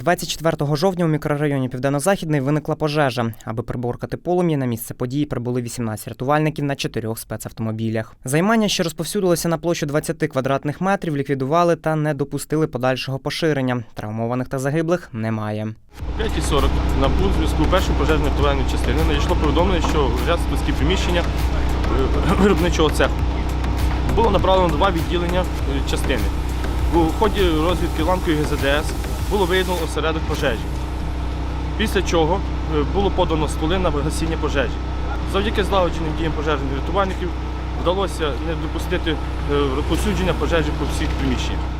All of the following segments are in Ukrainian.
24 жовтня у мікрорайоні Південно-Західний виникла пожежа. Аби приборкати полум'я, на місце події прибули 18 рятувальників на чотирьох спецавтомобілях. Займання, що розповсюдилося на площу 20 квадратних метрів, ліквідували та не допустили подальшого поширення. Травмованих та загиблих немає. О 5.40 на пункт зв'язку першої пожежної рятувальної частини надійшло повідомлення, що горять складські приміщення е, виробничого цеху. Було направлено два відділення е, частини. У ході розвідки ланкою ГЗДС було виявлено осередок пожежі. Після чого е, було подано стволи на гасіння пожежі. Завдяки злагодженим діям пожежних рятувальників вдалося не допустити е, розповсюдження пожежі по всіх приміщеннях.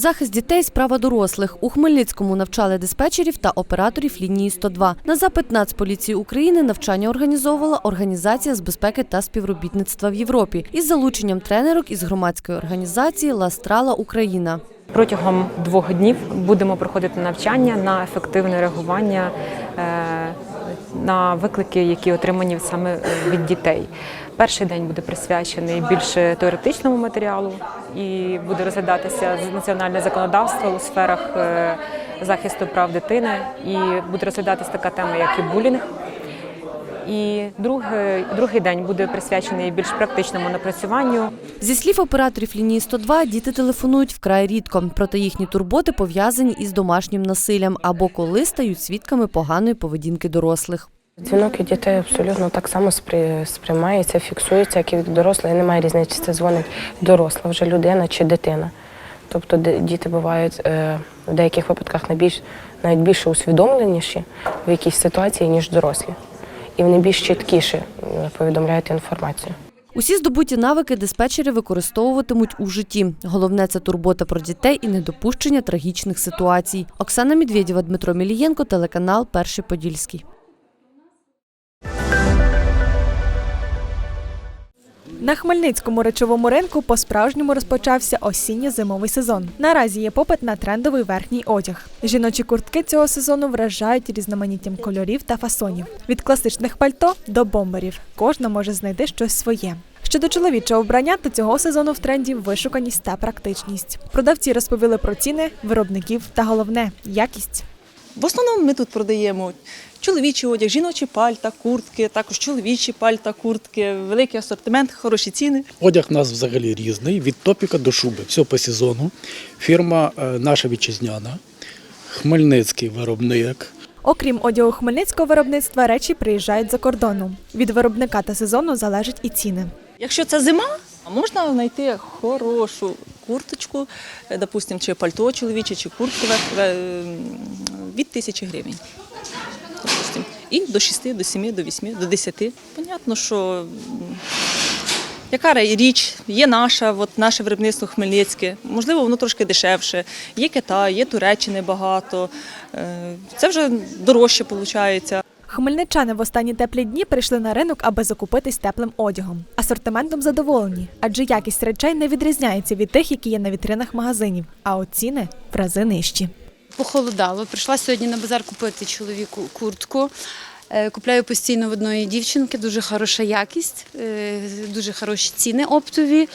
Захист дітей справа дорослих. У Хмельницькому навчали диспетчерів та операторів лінії 102. На запит Нацполіції України навчання організовувала Організація з безпеки та співробітництва в Європі із залученням тренерок із громадської організації Ластрала Україна. Протягом двох днів будемо проходити навчання на ефективне реагування е, на виклики, які отримані саме е, від дітей. Перший день буде присвячений більше теоретичному матеріалу і буде розглядатися національне законодавство у сферах е, захисту прав дитини. І буде розглядатися така тема, як і булінг. І другий, другий день буде присвячений більш практичному напрацюванню Зі слів операторів лінії 102, діти телефонують вкрай рідко, проте їхні турботи пов'язані із домашнім насиллям або коли стають свідками поганої поведінки дорослих. Дзвінок від дітей абсолютно так само спри- сприймається, фіксується, як і від дорослих. Немає різниці, чи це дзвонить доросла вже людина чи дитина. Тобто діти бувають е, в деяких випадках найбільш, навіть більше усвідомленіші в якійсь ситуації, ніж дорослі. І вони більш чіткіше повідомляють інформацію. Усі здобуті навики диспетчери використовуватимуть у житті. Головне це турбота про дітей і недопущення трагічних ситуацій. Оксана Медведєва, Дмитро Мілієнко, телеканал Перший Подільський. На Хмельницькому речовому ринку по-справжньому розпочався осінньо-зимовий сезон. Наразі є попит на трендовий верхній одяг. Жіночі куртки цього сезону вражають різноманіттям кольорів та фасонів. Від класичних пальто до бомберів. Кожна може знайти щось своє. Щодо чоловічого вбрання, то цього сезону в тренді вишуканість та практичність. Продавці розповіли про ціни, виробників та головне якість. В основному ми тут продаємо чоловічий одяг, жіночі пальта, куртки, також чоловічі пальта, куртки, великий асортимент, хороші ціни. Одяг у нас взагалі різний, від топіка до шуби, все по сезону. Фірма е, наша вітчизняна, Хмельницький виробник. Окрім одягу хмельницького виробництва, речі приїжджають за кордону. Від виробника та сезону залежать і ціни. Якщо це зима, можна знайти хорошу курточку, е, допустим, чи пальто чоловіче, чи куртку е, від тисячі гривень. І до 6, до 7, до 8, до 10. Понятно, що яка річ є наша, от наше виробництво хмельницьке. Можливо, воно трошки дешевше. Є Китай, є Туреччини багато. Е, Це вже дорожче виходить. Хмельничани в останні теплі дні прийшли на ринок, аби закупитись теплим одягом. Асортиментом задоволені, адже якість речей не відрізняється від тих, які є на вітринах магазинів, а от ціни в рази нижчі. Похолодало. Прийшла сьогодні на базар купити чоловіку куртку. Е, Купляю постійно в одної дівчинки, дуже хороша якість, е, дуже хороші ціни оптові.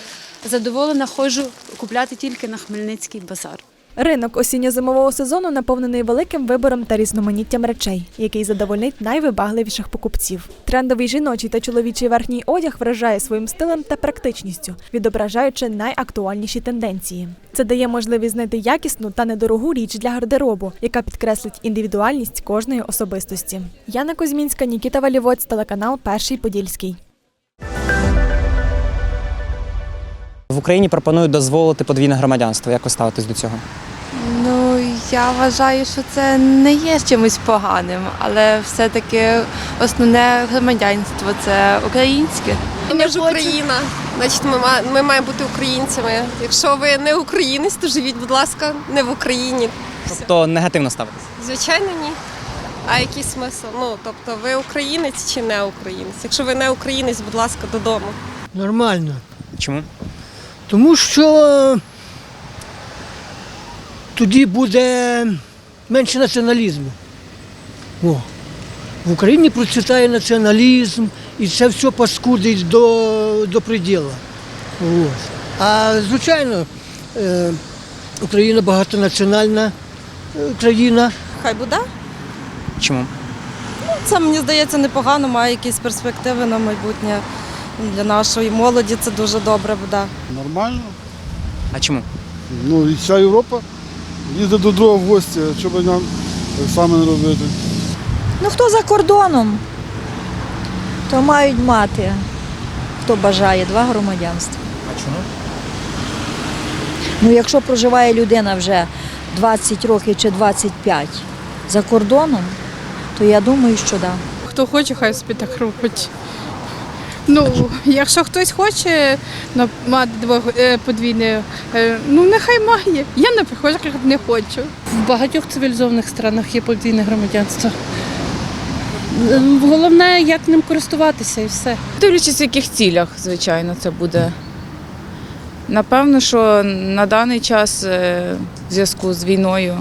Задоволена ходжу купляти тільки на Хмельницький базар. Ринок осінньо-зимового сезону наповнений великим вибором та різноманіттям речей, який задовольнить найвибагливіших покупців. Трендовий жіночий та чоловічий верхній одяг вражає своїм стилем та практичністю, відображаючи найактуальніші тенденції. Це дає можливість знайти якісну та недорогу річ для гардеробу, яка підкреслить індивідуальність кожної особистості. Яна Кузьмінська, Нікіта Валівоць, телеканал Перший Подільський. В Україні пропонують дозволити подвійне громадянство. Як ви ставитесь до цього? Я вважаю, що це не є чимось поганим, але все-таки основне громадянство це українське. Ми ж Україна, значить, ми, ма- ми маємо бути українцями. Якщо ви не українець, то живіть, будь ласка, не в Україні. Тобто негативно ставитесь? Звичайно, ні. А який смисл? Ну, тобто, ви українець чи не українець? Якщо ви не українець, будь ласка, додому. Нормально. Чому? Тому що тоді буде менше націоналізму. О. В Україні процвітає націоналізм і це все паскудить до, до приділу. Ось. А звичайно, е, Україна багатонаціональна е, країна. Хай буде. Чому? Це мені здається непогано, має якісь перспективи на майбутнє. Для нашої молоді це дуже добре буде. Нормально. А чому? Ну і вся Європа їздить до другого в гості, що б нам так само не робити. Ну хто за кордоном, то мають мати, хто бажає, два громадянства. А чому? Ну якщо проживає людина вже 20 років чи 25 за кордоном, то я думаю, що да. Хто хоче, хай собі так робить. Ну, якщо хтось хоче на- мати двох е, подвійне, е, ну нехай має. Я, наприклад, не хочу. В багатьох цивілізованих странах є подвійне громадянство. Е, Головне, як ним користуватися і все. Дивлячись, в яких цілях, звичайно, це буде. Напевно, що на даний час е, в зв'язку з війною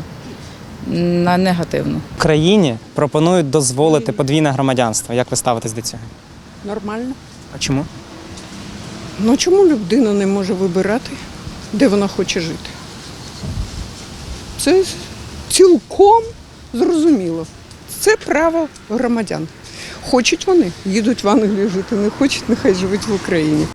на негативну. В країні пропонують дозволити подвійне громадянство. Як ви ставитесь до цього? Нормально. А чому? Ну чому людина не може вибирати, де вона хоче жити? Це цілком зрозуміло. Це право громадян. Хочуть вони, їдуть в Англію жити, не хочуть, нехай живуть в Україні.